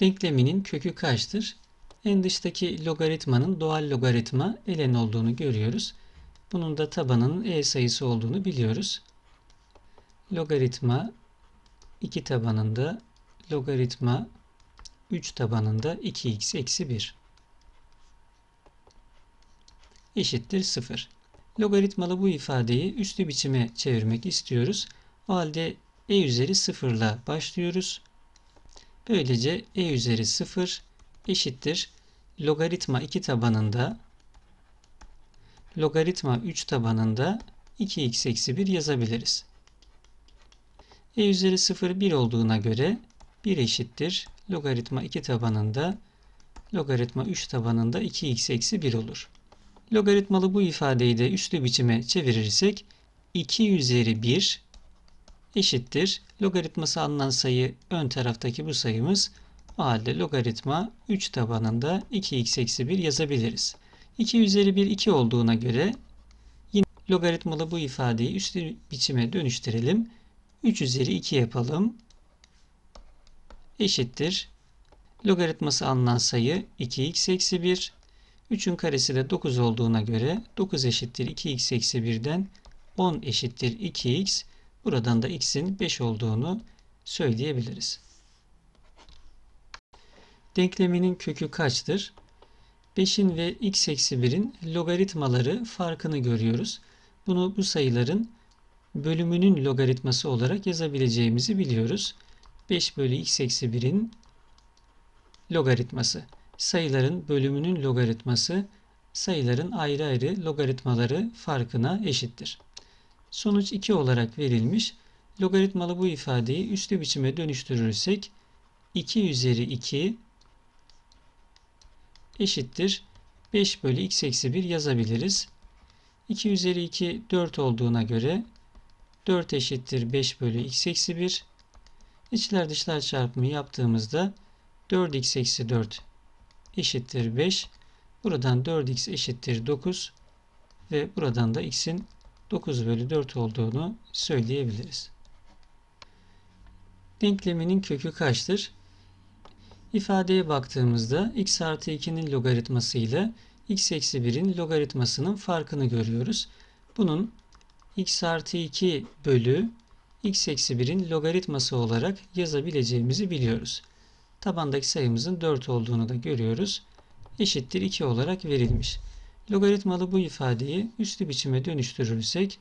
Denkleminin kökü kaçtır? En dıştaki logaritmanın doğal logaritma ln olduğunu görüyoruz. Bunun da tabanının e sayısı olduğunu biliyoruz. Logaritma 2 tabanında logaritma 3 tabanında 2x eksi 1 eşittir 0. Logaritmalı bu ifadeyi üslü biçime çevirmek istiyoruz. O halde e üzeri 0 ile başlıyoruz. Böylece e üzeri 0 eşittir. Logaritma 2 tabanında logaritma 3 tabanında 2x eksi 1 yazabiliriz. e üzeri 0 1 olduğuna göre 1 eşittir. Logaritma 2 tabanında logaritma 3 tabanında 2x eksi 1 olur. Logaritmalı bu ifadeyi de üslü biçime çevirirsek 2 üzeri 1 eşittir. Logaritması alınan sayı ön taraftaki bu sayımız. O halde logaritma 3 tabanında 2x eksi 1 yazabiliriz. 2 üzeri 1 2 olduğuna göre yine logaritmalı bu ifadeyi üslü biçime dönüştürelim. 3 üzeri 2 yapalım. Eşittir. Logaritması alınan sayı 2x eksi 1 3'ün karesi de 9 olduğuna göre 9 eşittir 2x eksi 1'den 10 eşittir 2x. Buradan da x'in 5 olduğunu söyleyebiliriz. Denkleminin kökü kaçtır? 5'in ve x eksi 1'in logaritmaları farkını görüyoruz. Bunu bu sayıların bölümünün logaritması olarak yazabileceğimizi biliyoruz. 5 bölü x eksi 1'in logaritması sayıların bölümünün logaritması sayıların ayrı ayrı logaritmaları farkına eşittir. Sonuç 2 olarak verilmiş. Logaritmalı bu ifadeyi üslü biçime dönüştürürsek 2 üzeri 2 eşittir 5 bölü x eksi 1 yazabiliriz. 2 üzeri 2 4 olduğuna göre 4 eşittir 5 bölü x eksi 1. İçler dışlar çarpımı yaptığımızda 4x eksi 4 eşittir 5. Buradan 4x eşittir 9 ve buradan da x'in 9 bölü 4 olduğunu söyleyebiliriz. Denkleminin kökü kaçtır? İfadeye baktığımızda x artı 2'nin logaritması ile x eksi 1'in logaritmasının farkını görüyoruz. Bunun x artı 2 bölü x eksi 1'in logaritması olarak yazabileceğimizi biliyoruz. Tabandaki sayımızın 4 olduğunu da görüyoruz. Eşittir 2 olarak verilmiş. Logaritmalı bu ifadeyi üslü biçime dönüştürürsek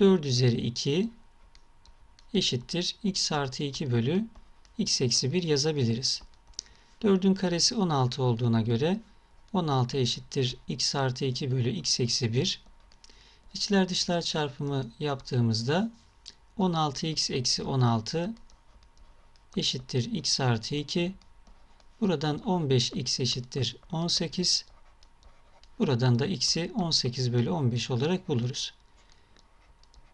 4 üzeri 2 eşittir x artı 2 bölü x eksi 1 yazabiliriz. 4'ün karesi 16 olduğuna göre 16 eşittir x artı 2 bölü x eksi 1. İçler dışlar çarpımı yaptığımızda 16x eksi 16 eşittir x artı 2. Buradan 15x eşittir 18. Buradan da x'i 18 bölü 15 olarak buluruz.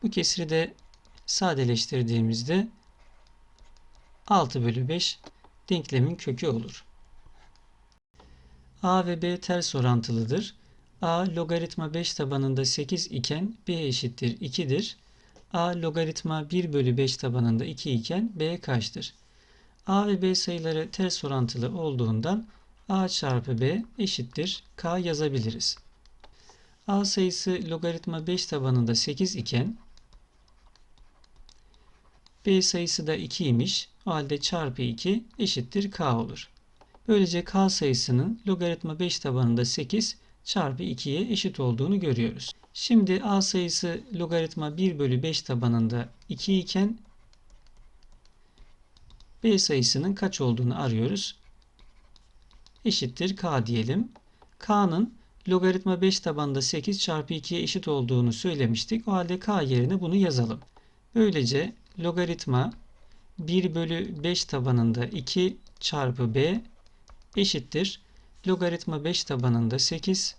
Bu kesiri de sadeleştirdiğimizde 6 bölü 5 denklemin kökü olur. A ve B ters orantılıdır. A logaritma 5 tabanında 8 iken B eşittir 2'dir. A logaritma 1 bölü 5 tabanında 2 iken B kaçtır? A ve B sayıları ters orantılı olduğundan A çarpı B eşittir K yazabiliriz. A sayısı logaritma 5 tabanında 8 iken B sayısı da 2 imiş. O halde çarpı 2 eşittir K olur. Böylece K sayısının logaritma 5 tabanında 8 çarpı 2'ye eşit olduğunu görüyoruz. Şimdi A sayısı logaritma 1 bölü 5 tabanında 2 iken B sayısının kaç olduğunu arıyoruz. Eşittir K diyelim. K'nın logaritma 5 tabanında 8 çarpı 2'ye eşit olduğunu söylemiştik. O halde K yerine bunu yazalım. Böylece logaritma 1 bölü 5 tabanında 2 çarpı B eşittir. Logaritma 5 tabanında 8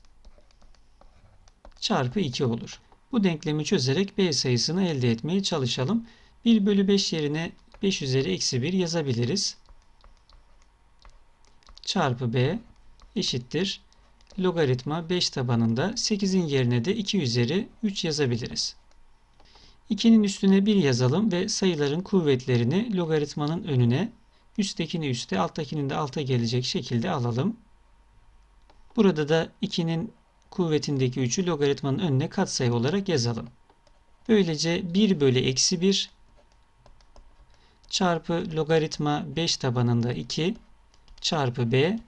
çarpı 2 olur. Bu denklemi çözerek B sayısını elde etmeye çalışalım. 1 bölü 5 yerine 5 üzeri eksi 1 yazabiliriz. Çarpı b eşittir. Logaritma 5 tabanında 8'in yerine de 2 üzeri 3 yazabiliriz. 2'nin üstüne 1 yazalım ve sayıların kuvvetlerini logaritmanın önüne Üsttekini üste, alttakinin de alta gelecek şekilde alalım. Burada da 2'nin kuvvetindeki 3'ü logaritmanın önüne katsayı olarak yazalım. Böylece 1 bölü eksi 1 çarpı logaritma 5 tabanında 2 çarpı b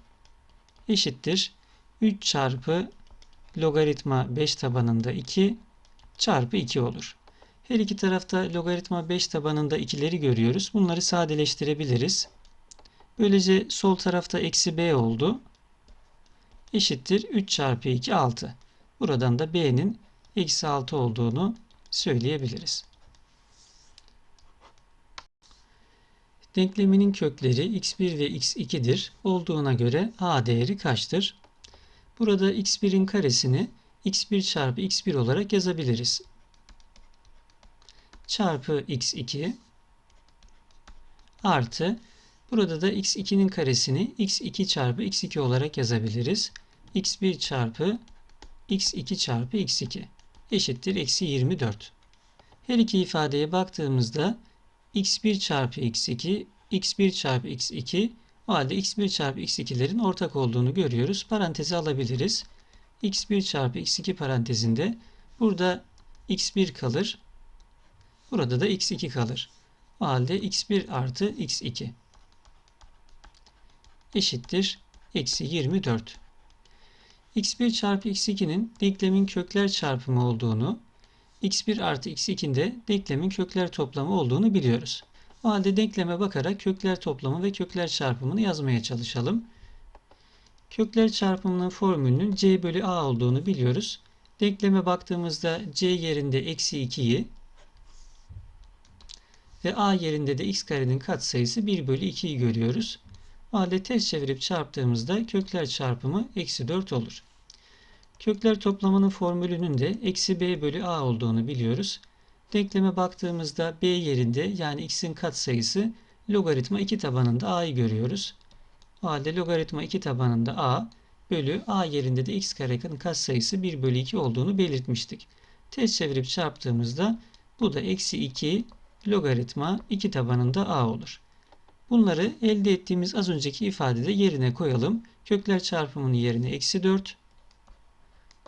eşittir 3 çarpı logaritma 5 tabanında 2 çarpı 2 olur. Her iki tarafta logaritma 5 tabanında ikileri görüyoruz. Bunları sadeleştirebiliriz. Böylece sol tarafta eksi b oldu. Eşittir 3 çarpı 2 6. Buradan da b'nin eksi 6 olduğunu söyleyebiliriz. Denkleminin kökleri x1 ve x2'dir. Olduğuna göre a değeri kaçtır? Burada x1'in karesini x1 çarpı x1 olarak yazabiliriz. Çarpı x2 artı burada da x2'nin karesini x2 çarpı x2 olarak yazabiliriz. x1 çarpı x2 çarpı x2 eşittir eksi 24. Her iki ifadeye baktığımızda x1 çarpı x2 x1 çarpı x2 o halde x1 çarpı x2'lerin ortak olduğunu görüyoruz. Parantezi alabiliriz. x1 çarpı x2 parantezinde burada x1 kalır. Burada da x2 kalır. O halde x1 artı x2 eşittir eksi 24. x1 çarpı x2'nin denklemin kökler çarpımı olduğunu, x1 artı x2'nin de denklemin kökler toplamı olduğunu biliyoruz. O halde denkleme bakarak kökler toplamı ve kökler çarpımını yazmaya çalışalım. Kökler çarpımının formülünün c bölü a olduğunu biliyoruz. Denkleme baktığımızda c yerinde eksi 2'yi ve a yerinde de x karenin katsayısı 1 bölü 2'yi görüyoruz. O halde ters çevirip çarptığımızda kökler çarpımı eksi 4 olur. Kökler toplamının formülünün de eksi b bölü a olduğunu biliyoruz. Denkleme baktığımızda b yerinde yani x'in katsayısı logaritma 2 tabanında a'yı görüyoruz. O halde logaritma 2 tabanında a bölü a yerinde de x karenin katsayısı 1 bölü 2 olduğunu belirtmiştik. Ters çevirip çarptığımızda bu da eksi 2 logaritma 2 tabanında a olur. Bunları elde ettiğimiz az önceki ifadede yerine koyalım. Kökler çarpımının yerine eksi 4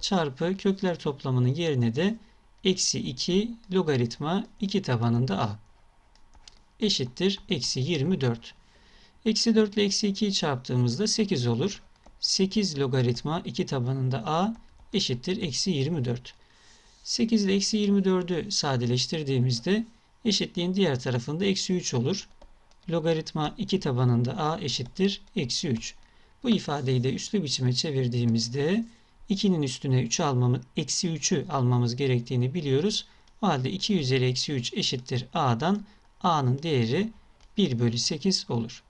çarpı kökler toplamının yerine de eksi 2 logaritma 2 tabanında a eşittir eksi 24. Eksi 4 ile eksi 2'yi çarptığımızda 8 olur. 8 logaritma 2 tabanında a eşittir eksi 24. 8 ile eksi 24'ü sadeleştirdiğimizde eşitliğin diğer tarafında eksi 3 olur. Logaritma 2 tabanında a eşittir eksi 3. Bu ifadeyi de üslü biçime çevirdiğimizde 2'nin üstüne 3 almamız, eksi 3'ü almamız gerektiğini biliyoruz. O halde 2 üzeri eksi 3 eşittir a'dan a'nın değeri 1 bölü 8 olur.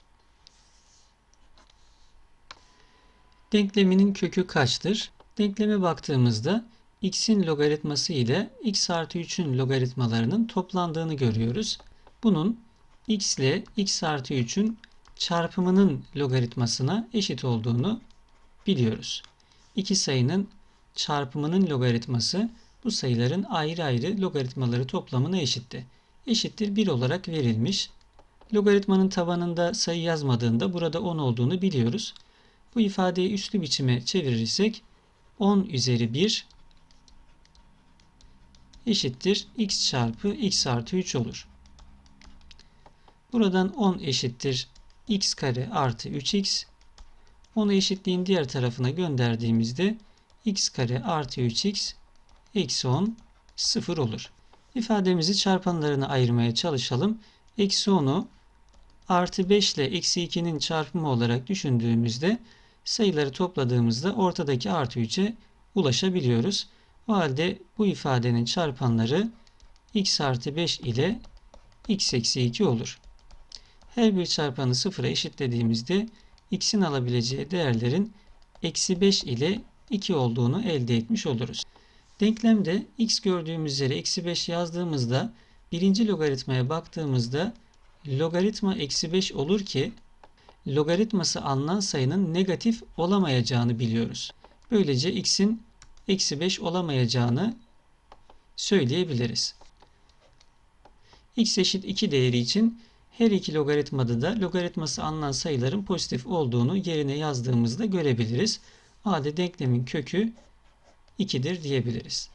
Denkleminin kökü kaçtır? Denkleme baktığımızda x'in logaritması ile x artı 3'ün logaritmalarının toplandığını görüyoruz. Bunun x ile x artı 3'ün çarpımının logaritmasına eşit olduğunu biliyoruz. İki sayının çarpımının logaritması bu sayıların ayrı ayrı logaritmaları toplamına eşitti. Eşittir 1 olarak verilmiş. Logaritmanın tabanında sayı yazmadığında burada 10 olduğunu biliyoruz. Bu ifadeyi üslü biçime çevirirsek 10 üzeri 1 eşittir x çarpı x artı 3 olur. Buradan 10 eşittir x kare artı 3x. Onu eşitliğin diğer tarafına gönderdiğimizde x kare artı 3x eksi 10 0 olur. İfademizi çarpanlarına ayırmaya çalışalım. Eksi 10'u artı 5 ile eksi 2'nin çarpımı olarak düşündüğümüzde sayıları topladığımızda ortadaki artı 3'e ulaşabiliyoruz. O halde bu ifadenin çarpanları x artı 5 ile x eksi 2 olur. Her bir çarpanı sıfıra eşitlediğimizde x'in alabileceği değerlerin eksi 5 ile 2 olduğunu elde etmiş oluruz. Denklemde x gördüğümüz yere eksi 5 yazdığımızda birinci logaritmaya baktığımızda logaritma eksi 5 olur ki logaritması alınan sayının negatif olamayacağını biliyoruz. Böylece x'in eksi 5 olamayacağını söyleyebiliriz. x eşit 2 değeri için Her iki logaritmada da logaritması alınan sayıların pozitif olduğunu yerine yazdığımızda görebiliriz. A'de denklemin kökü 2'dir diyebiliriz.